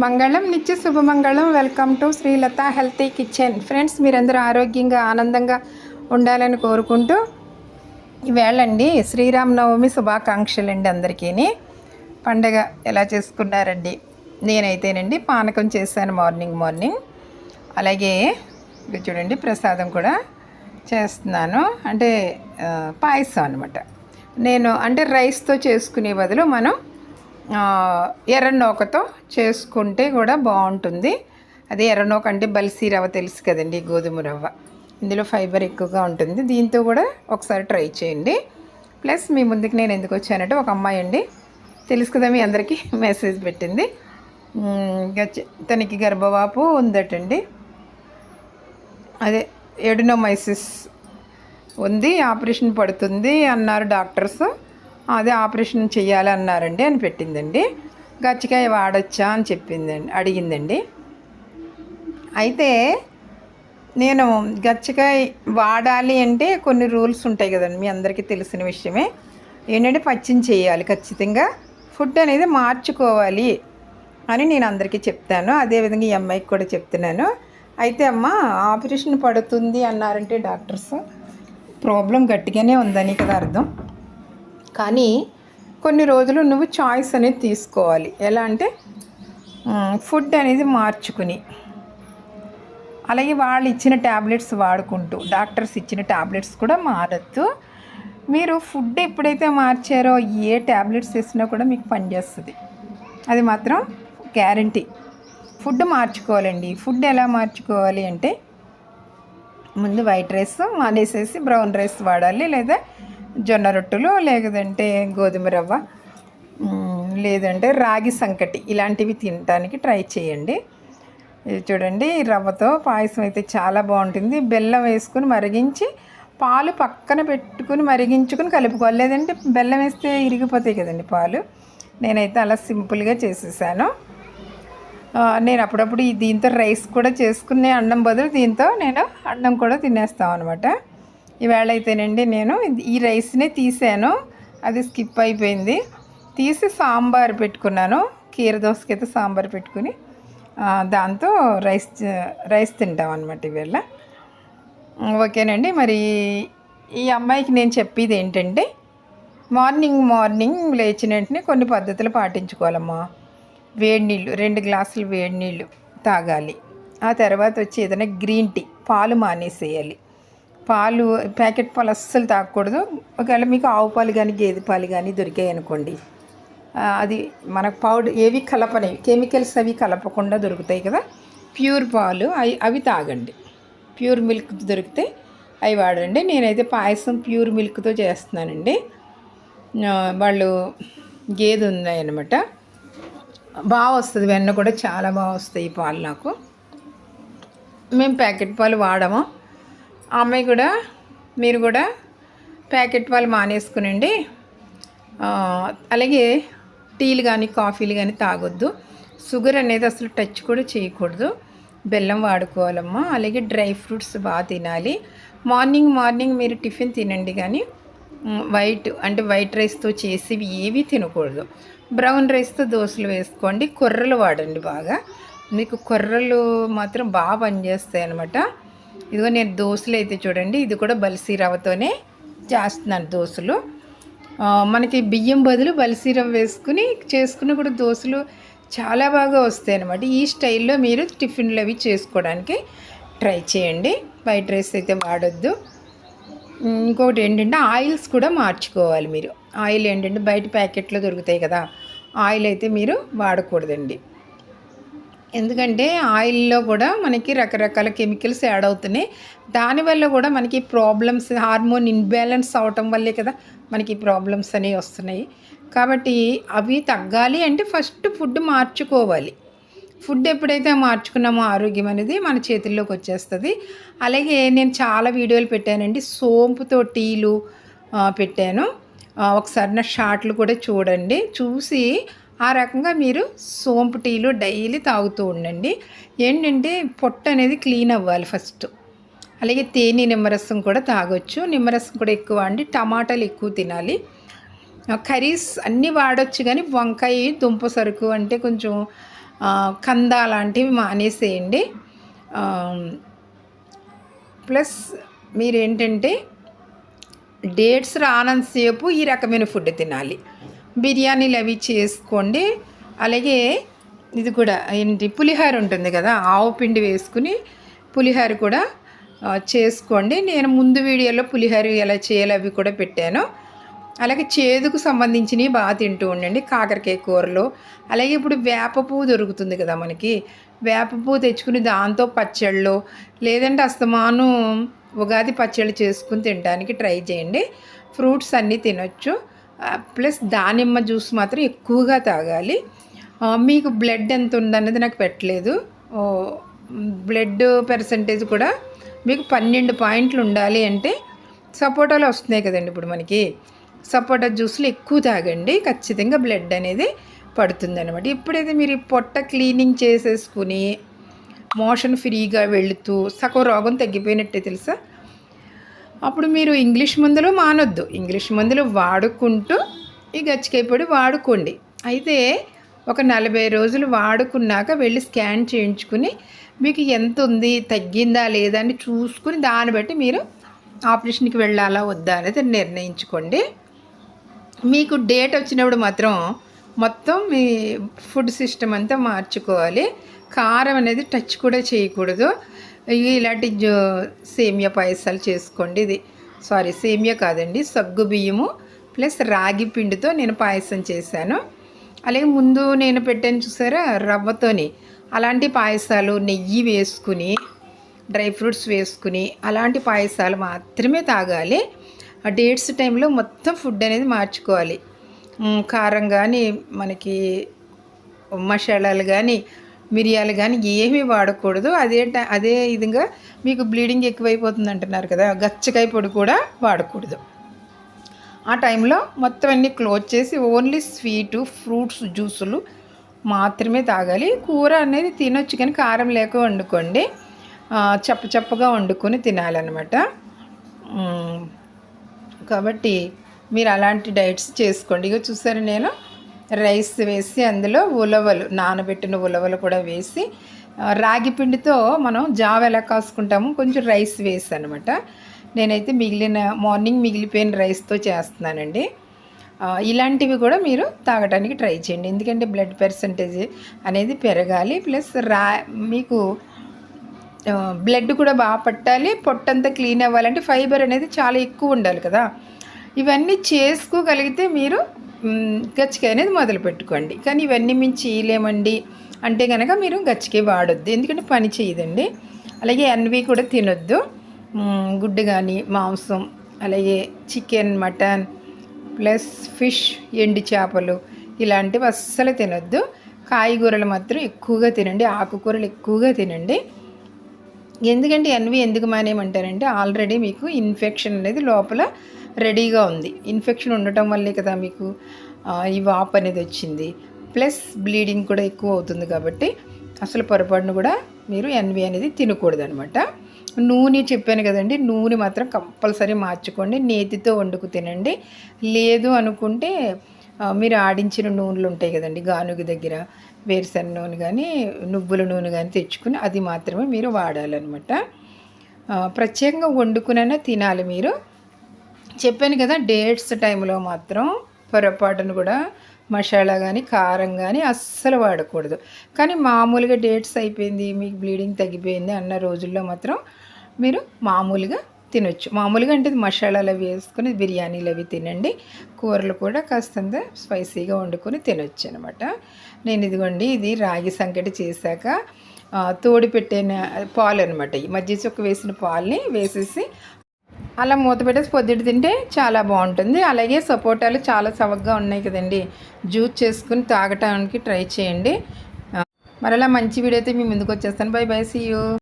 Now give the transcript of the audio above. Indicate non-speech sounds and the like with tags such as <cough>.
మంగళం నిత్య శుభమంగళం. Welcome to Srilatha healthy kitchen. Friends మీరందరూ ఆరోగ్యంగా ఆనందంగా ఉండాలని కోరుకుంటూ ఈవేళండి శ్రీరామనవమి శుభాకాంక్షలు అండి అందరికీ పండగ ఎలా చేసుకున్నారండి? నేనైతేనండి పానకం చేశాను మార్నింగ్ మార్నింగ్. అలాగే చూడండి ప్రసాదం కూడా చేస్తున్నాను. అంటే పాయసం అనమాట నేను అంటే రైస్తో చేసుకునే బదులు మనం ఎర్ర నూకతో చేసుకుంటే కూడా బాగుంటుంది. అదే ఎర్ర నూక అంటే బల్సీ రవ్వ తెలుసు కదండి గోధుమ రవ్వ. ఇందులో ఫైబర్ ఎక్కువగా ఉంటుంది. దీంతో కూడా ఒకసారి ట్రై చేయండి. ప్లస్ మీ ముందుకు నేను ఎందుకు వచ్చానంటే ఒక అమ్మాయి అండి తెలుసు కదా మీ అందరికీ <laughs> మెసేజ్ పెట్టింది. తనకి గర్భవాపు ఉందటండి. అదే ఎడినోమైసిస్ ఉంది ఆపరేషన్ పడుతుంది అన్నారు డాక్టర్స్. అదే ఆపరేషన్ చేయాలి అన్నారండి అని పెట్టిందండి. గచ్చికాయ వాడచ్చా అని చెప్పిందండి అడిగిందండి. అయితే నేను గచ్చికాయ వాడాలి అంటే కొన్ని రూల్స్ ఉంటాయి కదండి మీ అందరికీ తెలిసిన విషయమే. ఏంటంటే పచ్చిని చేయాలి ఖచ్చితంగా. ఫుడ్ అనేది మార్చుకోవాలి అని నేను అందరికీ చెప్తాను. అదేవిధంగా ఈ అమ్మాయికి కూడా చెప్తున్నాను. అయితే అమ్మ ఆపరేషన్ పడుతుంది అన్నారంటే డాక్టర్స్ ప్రాబ్లం గట్టిగానే ఉందని కదా అర్థం. కానీ కొన్ని రోజులు నువ్వు చాయిస్ అనేది తీసుకోవాలి. ఎలా అంటే ఫుడ్ అనేది మార్చుకుని. అలాగే వాళ్ళు ఇచ్చిన ట్యాబ్లెట్స్ వాడుకుంటూ డాక్టర్స్ ఇచ్చిన ట్యాబ్లెట్స్ కూడా మారద్దు. మీరు ఫుడ్ ఎప్పుడైతే మార్చారో ఏ ట్యాబ్లెట్స్ వేసినా కూడా మీకు పనిచేస్తుంది అది మాత్రం గ్యారంటీ ఫుడ్ మార్చుకోవాలండి. ఫుడ్ ఎలా మార్చుకోవాలి అంటే ముందు వైట్ రైస్ మానేసేసి బ్రౌన్ రైస్ వాడాలి లేదా జొన్న రొట్టెలు లేదంటే గోధుమ రవ్వ లేదంటే రాగి సంకటి ఇలాంటివి తినడానికి ట్రై చేయండి. ఇది చూడండి రవ్వతో పాయసం అయితే చాలా బాగుంటుంది. బెల్లం వేసుకుని మరిగించి పాలు పక్కన పెట్టుకుని మరిగించుకుని కలుపుకోవాలి. లేదంటే బెల్లం వేస్తే ఇరిగిపోతాయి కదండి పాలు. నేనైతే అలా సింపుల్గా చేసేసాను. నేను అప్పుడప్పుడు దీంతో రైస్ కూడా చేసుకునే అన్నం బదులు దీంతో నేను అన్నం కూడా తినేస్తాం అనమాట ఈవేళ అయితేనండి నేను ఈ రైస్నే తీసాను. అది స్కిప్ అయిపోయింది. తీసి సాంబార్ పెట్టుకున్నాను. కీర దోసకి అయితే సాంబార్ పెట్టుకుని దాంతో రైస్ రైస్ తింటాం అనమాట ఈవేళ. ఓకేనండి మరి ఈ అమ్మాయికి నేను చెప్పేది ఏంటంటే మార్నింగ్ మార్నింగ్ లేచిన వెంటనే కొన్ని పద్ధతులు పాటించుకోవాలమ్మా. వేడి నీళ్ళు రెండు గ్లాసులు వేడి నీళ్ళు తాగాలి. ఆ తర్వాత వచ్చి ఏదైనా గ్రీన్ టీ పాలు మానేసేయాలి. పాలు ప్యాకెట్ పాలు అస్సలు తాగకూడదు. ఒకవేళ మీకు ఆవు పాలు కానీ గేదె పాలు కానీ దొరికాయి అనుకోండి అది మనకు పౌడర్ ఏవి కలపనివి కెమికల్స్ అవి కలపకుండా దొరుకుతాయి కదా. ప్యూర్ పాలు అవి అవి తాగండి. ప్యూర్ మిల్క్ దొరికితే అవి వాడండి. నేనైతే పాయసం ప్యూర్ మిల్క్తో చేస్తున్నానండి. వాళ్ళు గేదె ఉన్నాయన్నమాట బాగా వస్తుంది వెన్న కూడా చాలా బాగా వస్తాయి ఈ పాలు నాకు. మేము ప్యాకెట్ పాలు వాడము. ఆమె అమ్మాయి కూడా మీరు కూడా ప్యాకెట్ వాళ్ళు మానేసుకునండి. అలాగే టీలు కానీ కాఫీలు కానీ తాగొద్దు. షుగర్ అనేది అసలు టచ్ కూడా చేయకూడదు. బెల్లం వాడుకోవాలమ్మా. అలాగే డ్రై ఫ్రూట్స్ బాగా తినాలి. మార్నింగ్ మార్నింగ్ మీరు టిఫిన్ తినండి కానీ వైట్ అంటే వైట్ రైస్తో చేసేవి ఏవి తినకూడదు. బ్రౌన్ రైస్తో దోశలు వేసుకోండి. కొర్రలు వాడండి బాగా. మీకు కొర్రలు మాత్రం బాగా పనిచేస్తాయి అనమాట ఇదిగో నేను దోశలు అయితే చూడండి ఇది కూడా బల్సీ రవ్వతోనే చేస్తున్నాను దోశలు. మనకి బియ్యం బదులు బల్సీ రవ్వ వేసుకుని చేసుకున్న కూడా దోశలు చాలా బాగా వస్తాయి అన్నమాట. ఈ స్టైల్లో మీరు టిఫిన్లు అవి చేసుకోవడానికి ట్రై చేయండి. వైట్ రైస్ అయితే వాడొద్దు. ఇంకొకటి ఏంటంటే ఆయిల్స్ కూడా మార్చుకోవాలి మీరు. ఆయిల్ ఏంటంటే బయట ప్యాకెట్లో దొరుకుతాయి కదా ఆయిల్ అయితే మీరు వాడకూడదండి. ఎందుకంటే ఆయిల్లో కూడా మనకి రకరకాల కెమికల్స్ యాడ్ అవుతున్నాయి. దానివల్ల కూడా మనకి ప్రాబ్లమ్స్ హార్మోన్ ఇన్బ్యాలెన్స్ అవటం వల్లే కదా మనకి ప్రాబ్లమ్స్ అనేవి వస్తున్నాయి. కాబట్టి అవి తగ్గాలి అంటే ఫస్ట్ ఫుడ్ మార్చుకోవాలి. ఫుడ్ ఎప్పుడైతే మార్చుకున్నామో ఆరోగ్యం అనేది మన చేతుల్లోకి వచ్చేస్తుంది. అలాగే నేను చాలా వీడియోలు పెట్టానండి. సోంపుతో టీలు పెట్టాను. ఒకసారి నా షార్ట్లు కూడా చూడండి. చూసి ఆ రకంగా మీరు సోంపు టీలు డైలీ తాగుతూ ఉండండి. ఏంటంటే పొట్ట అనేది క్లీన్ అవ్వాలి ఫస్ట్. అలాగే తేనె నిమ్మరసం కూడా తాగొచ్చు. నిమ్మరసం కూడా ఎక్కువ అండి. టమాటాలు ఎక్కువ తినాలి. కర్రీస్ అన్నీ వాడొచ్చు కానీ వంకాయ దుంప సరుకు అంటే కొంచెం కంద లాంటివి మానేసేయండి. ప్లస్ మీరేంటంటే డేట్స్ రానంతసేపు ఈ రకమైన ఫుడ్ తినాలి. బిర్యానీలు అవి చేసుకోండి. అలాగే ఇది కూడా ఏంటి? పులిహోర ఉంటుంది కదా ఆవు పిండి వేసుకుని పులిహోర కూడా చేసుకోండి. నేను ముందు వీడియోలో పులిహోర ఎలా చేయాలి అవి కూడా పెట్టాను. అలాగే చేదుకు సంబంధించినవి బాగా తింటూ ఉండండి కాకరకాయ కూరలు. అలాగే ఇప్పుడు వేప పువ్వు దొరుకుతుంది కదా మనకి వేప పువ్వు తెచ్చుకుని దాంతో పచ్చళ్ళు లేదంటే అస్తమాను ఉగాది పచ్చళ్ళు చేసుకుని తినడానికి ట్రై చేయండి. ఫ్రూట్స్ అన్నీ తినొచ్చు. ప్లస్ దానిమ్మ జ్యూస్ మాత్రం ఎక్కువగా తాగాలి. మీకు బ్లడ్ ఎంత ఉందన్నది నాకు పెట్టలేదు. బ్లడ్ పర్సంటేజ్ కూడా మీకు పన్నెండు పాయింట్లు ఉండాలి అంటే సపోటాలు వస్తున్నాయి కదండి ఇప్పుడు మనకి. సపోటా జ్యూస్లు ఎక్కువ తాగండి. ఖచ్చితంగా బ్లడ్ అనేది పడుతుంది అనమాట మీరు పొట్ట క్లీనింగ్ చేసేసుకుని మోషన్ ఫ్రీగా వెళుతూ సగం రోగం తగ్గిపోయినట్టే తెలుసా? అప్పుడు మీరు ఇంగ్లీష్ మందులు మానొద్దు. ఇంగ్లీష్ మందులు వాడుకుంటూ ఈ గచ్చికాయ పొడి వాడుకోండి. అయితే ఒక నలభై రోజులు వాడుకున్నాక వెళ్ళి స్కాన్ చేయించుకుని మీకు ఎంత ఉంది తగ్గిందా లేదా అని చూసుకుని దాన్ని బట్టి మీరు ఆపరేషన్కి వెళ్ళాలా వద్దా అనేది నిర్ణయించుకోండి. మీకు డేట్ వచ్చినప్పుడు మాత్రం మొత్తం మీ ఫుడ్ సిస్టమ్ అంతా మార్చుకోవాలి. కారం అనేది టచ్ కూడా చేయకూడదు. ఇవి ఇలాంటి జో- సేమియా పాయసాలు చేసుకోండి ఇది. సారీ సేమియా కాదండి సగ్గు బియ్యము ప్లస్ రాగి పిండితో నేను పాయసం చేశాను. అలాగే ముందు నేను పెట్టాను చూసారా రవ్వతోని. అలాంటి పాయసాలు నెయ్యి వేసుకుని డ్రై ఫ్రూట్స్ వేసుకుని అలాంటి పాయసాలు మాత్రమే తాగాలి. ఆ డేట్స్ టైంలో మొత్తం ఫుడ్ అనేది మార్చుకోవాలి. కారం కానీ మనకి మసాలాలు కానీ మిరియాలు కానీ ఏమీ వాడకూడదు. అదే అదే విధంగా మీకు బ్లీడింగ్ ఎక్కువైపోతుంది అంటున్నారు కదా గచ్చకాయ పొడి కూడా వాడకూడదు. ఆ టైంలో మొత్తం అన్నీ క్లోజ్ చేసి ఓన్లీ స్వీటు ఫ్రూట్స్ జ్యూసులు మాత్రమే తాగాలి. కూర అనేది తినొచ్చు కానీ కారం లేక వండుకోండి. చప్ప చప్పగా వండుకొని తినాలన్నమాట. కాబట్టి మీరు అలాంటి డైట్స్ చేసుకోండి. ఇక చూసారు నేను? రైస్ వేసి అందులో ఉలవలు నానబెట్టిన ఉలవలు కూడా వేసి రాగి పిండితో మనం జావ ఎలా కాసుకుంటాము కొంచెం రైస్ వేసి అనమాట నేనైతే మిగిలిన మార్నింగ్ మిగిలిపోయిన రైస్తో చేస్తున్నానండి. ఇలాంటివి కూడా మీరు తాగడానికి ట్రై చేయండి. ఎందుకంటే బ్లడ్ పర్సంటేజ్ అనేది పెరగాలి ప్లస్ రా మీకు బ్లడ్ కూడా బాగా పట్టాలి పొట్టంతా క్లీన్ అవ్వాలంటే ఫైబర్ అనేది చాలా ఎక్కువ ఉండాలి కదా. ఇవన్నీ చేసుకోగలిగితే మీరు గచ్చికాయ అనేది మొదలు పెట్టుకోండి. కానీ ఇవన్నీ మేము చేయలేమండి అంటే కనుక మీరు గచ్చికాయ వాడొద్దు. ఎందుకంటే పని చేయదండి. అలాగే అన్వి కూడా తినొద్దు. గుడ్డు కానీ మాంసం అలాగే చికెన్ మటన్ ప్లస్ ఫిష్ ఎండు చేపలు ఇలాంటివి అస్సలు తినొద్దు. కాయగూరలు మాత్రం ఎక్కువగా తినండి. ఆకుకూరలు ఎక్కువగా తినండి. ఎందుకంటే ఎన్వి ఎందుకు మానేయమంటారంటే ఆల్రెడీ మీకు ఇన్ఫెక్షన్ అనేది లోపల రెడీగా ఉంది. ఇన్ఫెక్షన్ ఉండటం వల్లే కదా మీకు ఈ వాప్ అనేది వచ్చింది. ప్లస్ బ్లీడింగ్ కూడా ఎక్కువ అవుతుంది కాబట్టి అసలు పొరపాటును కూడా మీరు ఎన్వి అనేది తినకూడదు అనమాట నూనె చెప్పాను కదండి నూనె మాత్రం కంపల్సరీ మార్చుకోండి. నేతితో వండుకు తినండి. లేదు అనుకుంటే మీరు ఆడించిన నూనెలు ఉంటాయి కదండి గానుగ దగ్గర వేరుశెనగ నూనె కానీ నువ్వుల నూనె కానీ తెచ్చుకుని అది మాత్రమే మీరు వాడాలన్నమాట ప్రత్యేకంగా వండుకునైనా తినాలి మీరు. చెప్పాను కదా డేట్స్ టైంలో మాత్రం పొరపాటును కూడా మసాలా కానీ కారం కానీ అస్సలు వాడకూడదు. కానీ మామూలుగా డేట్స్ అయిపోయింది మీకు బ్లీడింగ్ తగ్గిపోయింది అన్న రోజుల్లో మాత్రం మీరు మామూలుగా తినొచ్చు. మామూలుగా అంటే మసాలాలు అవి వేసుకొని బిర్యానీలు అవి తినండి. కూరలు కూడా కాస్తంత స్పైసీగా వండుకొని తినొచ్చు అనమాట నేను ఇదిగోండి ఇది రాగి సంకటి చేశాక తోడు పెట్టిన పాలు అనమాట ఈ మధ్య చొక్క వేసిన పాలని వేసేసి అలా మూత పెట్టేసి పొద్దుటి తింటే చాలా బాగుంటుంది. అలాగే సపోటాలు చాలా సవగ్గా ఉన్నాయి కదండి. జ్యూస్ చేసుకుని తాగటానికి ట్రై చేయండి. మరలా మంచి వీడియో అయితే మీ ముందుకు వచ్చేస్తాను. By bye see you